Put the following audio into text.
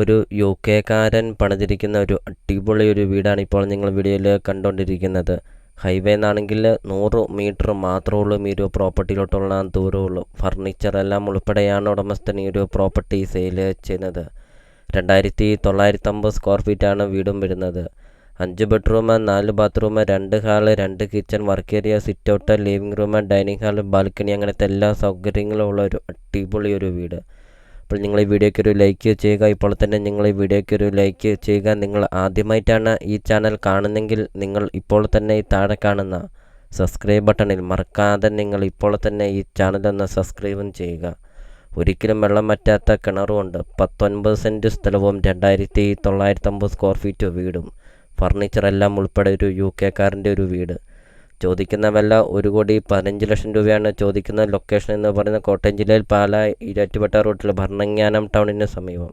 ഒരു യു കെക്കാരൻ പണിതിരിക്കുന്ന ഒരു അടിപൊളി ഒരു വീടാണ് ഇപ്പോൾ നിങ്ങൾ വീഡിയോയിൽ കണ്ടുകൊണ്ടിരിക്കുന്നത്. ഹൈവേ എന്നാണെങ്കിൽ നൂറ് മീറ്റർ മാത്രമേ ഉള്ളൂ ഈ ഒരു പ്രോപ്പർട്ടിയിലോട്ടുള്ള ദൂരമുള്ളൂ. ഫർണിച്ചർ എല്ലാം ഉൾപ്പെടെയാണ് ഉടമസ്ഥൻ ഈ ഒരു പ്രോപ്പർട്ടി സെയിൽ ചെയ്യുന്നത്. രണ്ടായിരത്തി തൊള്ളായിരത്തമ്പത് സ്ക്വയർ ഫീറ്റാണ് വീടും വരുന്നത്. അഞ്ച് ബെഡ്റൂം നാല് ബാത്റൂം രണ്ട് ഹാൾ രണ്ട് kitchen work area sit out living room dining hall balcony അങ്ങനത്തെ എല്ലാ സൗകര്യങ്ങളും ഉള്ള ഒരു അടിപൊളി ഒരു വീട്. അപ്പോൾ നിങ്ങൾ ഈ വീഡിയോയ്ക്ക് ഒരു ലൈക്ക് ചെയ്യുക. ഇപ്പോൾ തന്നെ നിങ്ങൾ ഈ വീഡിയോയ്ക്ക് ഒരു ലൈക്ക് ചെയ്യുക. നിങ്ങൾ ആദ്യമായിട്ടാണ് ഈ ചാനൽ കാണുന്നെങ്കിൽ നിങ്ങൾ ഇപ്പോൾ തന്നെ ഈ താഴെ കാണുന്ന സബ്സ്ക്രൈബ് ബട്ടണിൽ മറക്കാതെ നിങ്ങൾ ഇപ്പോൾ തന്നെ ഈ ചാനൽ ഒന്ന് സബ്സ്ക്രൈബും ചെയ്യുക. ഒരിക്കലും വെള്ളം വറ്റാത്ത കിണറുമുണ്ട് പത്തൊൻപത് സെന്റ് സ്ഥലവും രണ്ടായിരത്തി തൊള്ളായിരത്തി അമ്പത് സ്ക്വയർ ഫീറ്റ് വീടും. ഫർണിച്ചർ എല്ലാം ഉൾപ്പെടെ ഒരു യു കെക്കാരന്റെ ഒരു വീട്. ചോദിക്കുന്ന വില ഒരു കോടി പതിനഞ്ച് ലക്ഷം രൂപയാണ് ചോദിക്കുന്ന ലൊക്കേഷൻ എന്ന് പറയുന്നത് കോട്ടയം ജില്ലയിൽ പാല ഇരാറ്റുപേട്ട റൂട്ടിൽ ഭരണങ്ങാനം ടൗണിന് സമീപം.